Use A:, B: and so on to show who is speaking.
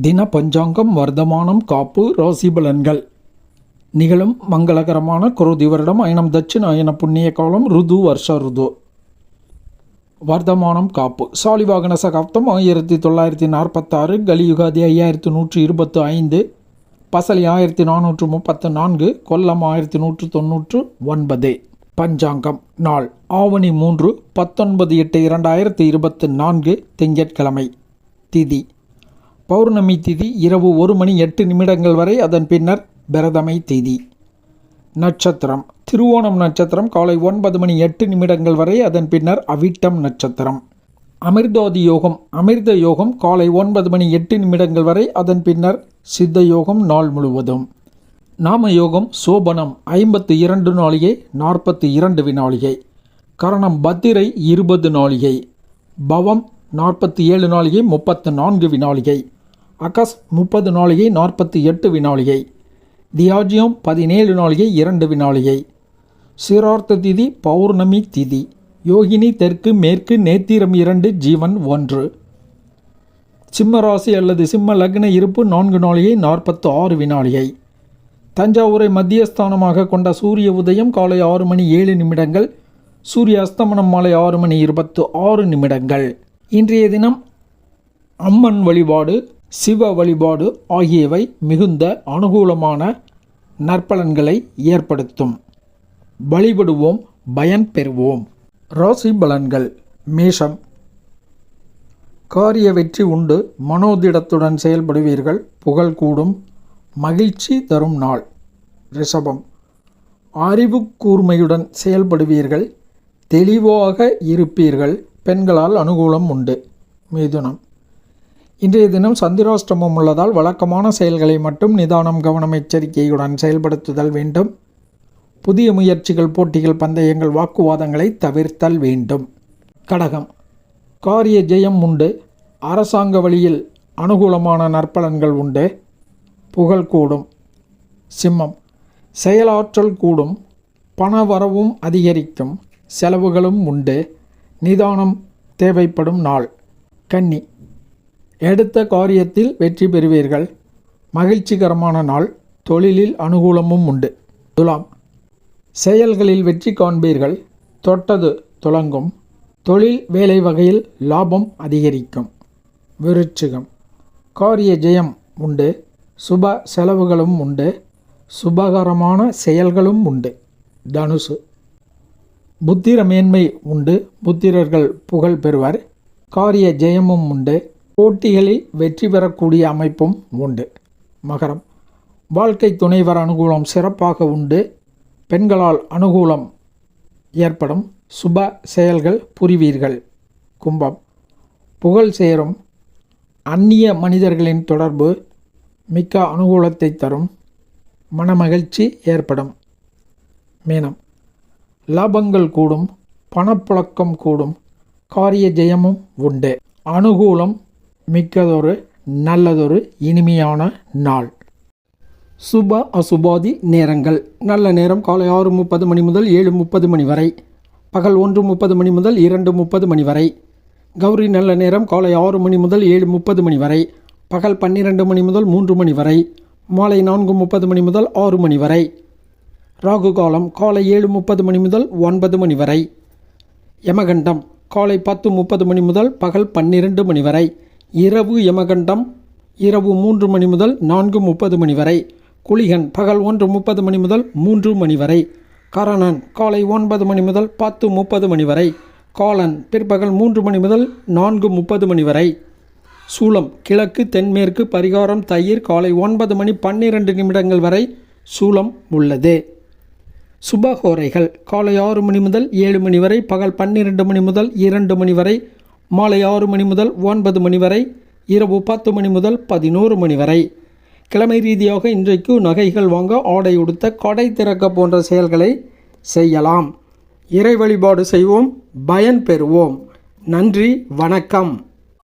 A: தின பஞ்சாங்கம் வர்த்தமானம் காப்பு ராசி பலன்கள் நிகழும் மங்களகரமான குருதி வருடம் அயனம் தட்சிணாயன புண்ணிய காலம் ருது வருஷ ருது. வர்த்தமானம் காப்பு. சாலிவாகன சகாப்தம் ஆயிரத்தி தொள்ளாயிரத்தி நாற்பத்தாறு கலியுகாதி ஐயாயிரத்தி நூற்றி இருபத்து ஐந்து பசலி ஆயிரத்தி நானூற்று முப்பத்து நான்கு கொல்லம் ஆயிரத்தி நூற்று தொன்னூற்று ஒன்பது. பஞ்சாங்கம் நாள். ஆவணி மூன்று பத்தொன்பது எட்டு இரண்டாயிரத்தி இருபத்து நான்கு திங்கட்கிழமை. திதி. பௌர்ணமி திதி இரவு ஒரு மணி எட்டு நிமிடங்கள் வரை அதன் பின்னர் பிரதமை திதி. நட்சத்திரம். திருவோணம் நட்சத்திரம் காலை ஒன்பது மணி எட்டு நிமிடங்கள் வரை அதன் பின்னர் அவிட்டம் நட்சத்திரம். அமிர்தோதி யோகம். அமிர்த யோகம் காலை ஒன்பது மணி எட்டு நிமிடங்கள் வரை அதன் பின்னர் சித்த யோகம் நாள் முழுவதும். நாம யோகம் சோபனம் ஐம்பத்து இரண்டு நாளிகை நாற்பத்தி இரண்டு வினாளிகை. கரணம் பத்திரை இருபது நாளிகை. பவம் நாற்பத்தி ஏழு நாளிகை முப்பத்து நான்கு வினாளிகை. அகஸ் முப்பது நாளிகை நாற்பத்தி எட்டு வினாளிகை. தியாஜியம் பதினேழு நாளிகை இரண்டு வினாளிகை. சிரார்த்த திதி பௌர்ணமி திதி. யோகினி தெற்கு மேற்கு நேத்திரம் இரண்டு ஜீவன் ஒன்று. சிம்ம ராசி அல்லது சிம்ம லக்ன இருப்பு நான்கு நாளிகை நாற்பத்து ஆறு வினாளிகை. தஞ்சாவூரை மத்தியஸ்தானமாக கொண்ட சூரிய உதயம் காலை ஆறு மணி ஏழு நிமிடங்கள். சூரிய அஸ்தமனம் மாலை ஆறு மணி இருபத்து ஆறு நிமிடங்கள். இன்றைய தினம் அம்மன் வழிபாடு சிவ வழிபாடு ஆகியவை மிகுந்த அனுகூலமான நற்பலன்களை ஏற்படுத்தும். வழிபடுவோம் பயன் பெறுவோம். ராசி பலன்கள். மேஷம். காரிய வெற்றி உண்டு. மனோதிடத்துடன் செயல்படுவீர்கள். புகழ் கூடும். மகிழ்ச்சி தரும் நாள். ரிஷபம். அறிவு கூர்மையுடன் செயல்படுவீர்கள். தெளிவாக இருப்பீர்கள். பெண்களால் அனுகூலம் உண்டு. மிதுனம். இன்றைய தினம் சந்திராஷ்டமம் உள்ளதால் வழக்கமான செயல்களை மட்டும் நிதானம் கவனம் எச்சரிக்கையுடன் செயல்படுத்துதல் வேண்டும். புதிய முயற்சிகள் போட்டிகள் பந்தயங்கள் வாக்குவாதங்களை தவிர்த்தல் வேண்டும். கடகம். காரிய ஜெயம் உண்டு. அரசாங்க வழியில் அனுகூலமான நற்பலன்கள் உண்டு. புகழ் கூடும். சிம்மம். செயலாற்றல் கூடும். பண வரவும் அதிகரிக்கும். செலவுகளும் உண்டு. நிதானம் தேவைப்படும் நாள். கன்னி. எடுத்த காரியத்தில் வெற்றி பெறுவீர்கள். மகிழ்ச்சிகரமான நாள். தொழிலில் அனுகூலமும் உண்டு. துலாம். செயல்களில் வெற்றி காண்பீர்கள். தொட்டது துலங்கும் தொழில் வேலை வகையில் லாபம் அதிகரிக்கும். விருச்சிகம். காரிய ஜெயம் உண்டு. சுப செலவுகளும் உண்டு. சுபகரமான செயல்களும் உண்டு. தனுசு. புத்திர மேன்மை உண்டு. புத்திரர்கள் புகழ் பெறுவர். காரிய ஜெயமும் உண்டு. போட்டிகளில் வெற்றி பெறக்கூடிய அமைப்பும் உண்டு. மகரம். வாழ்க்கை துணைவர் அனுகூலம் சிறப்பாக உண்டு. பெண்களால் அனுகூலம் ஏற்படும். சுப செயல்கள் புரிவீர்கள். கும்பம். புகழ் சேரும். அந்நிய மனிதர்களின் தொடர்பு மிக்க அனுகூலத்தை தரும். மனமகிழ்ச்சி ஏற்படும். மீனம். லாபங்கள் கூடும். பணப்புழக்கம் கூடும். காரிய ஜெயமும் உண்டு. அனுகூலம் மிக்கதொரு நல்லதொரு இனிமையான நாள். சுப அசுபாதி நேரங்கள். நல்ல நேரம் காலை ஆறு முப்பது மணி முதல் ஏழு முப்பது மணி வரை. பகல் ஒன்று முப்பது மணி முதல் இரண்டு முப்பது மணி வரை. கௌரி நல்ல நேரம் காலை ஆறு மணி முதல் ஏழு முப்பது மணி வரை. பகல் பன்னிரண்டு மணி முதல் மூன்று மணி வரை. மாலை நான்கு முப்பது மணி முதல் ஆறு மணி வரை. ராகு காலம் காலை ஏழு முப்பது மணி முதல் ஒன்பது மணி வரை. யமகண்டம் காலை பத்து முப்பது மணி முதல் பகல் பன்னிரண்டு மணி வரை. இரவு யமகண்டம் இரவு மூன்று மணி முதல் நான்கு முப்பது மணி வரை. குளிகன் பகல் ஒன்று முப்பது மணி முதல் மூன்று மணி வரை. கரணன் காலை ஒன்பது மணி முதல் பத்து முப்பது மணி வரை. காலன் பிற்பகல் மூன்று மணி முதல் நான்கு முப்பது மணி வரை. சூலம் கிழக்கு தென்மேற்கு பரிகாரம் தயிர் காலை ஒன்பது மணி பன்னிரண்டு நிமிடங்கள் வரை சூலம் உள்ளது. சுபகோரைகள் காலை ஆறு மணி முதல் ஏழு மணி வரை பகல் பன்னிரண்டு மணி முதல் இரண்டு மணி வரை மாலை ஆறு மணி முதல் ஒன்பது மணி வரை இரவு பத்து மணி முதல் பதினோரு மணி வரை. கிழமை ரீதியாக இன்றைக்கு நகைகள் வாங்க ஆடை உடுத்த கடை திறக்க போன்ற செயல்களை செய்யலாம். இறை வழிபாடு செய்வோம் பயன் பெறுவோம். நன்றி வணக்கம்.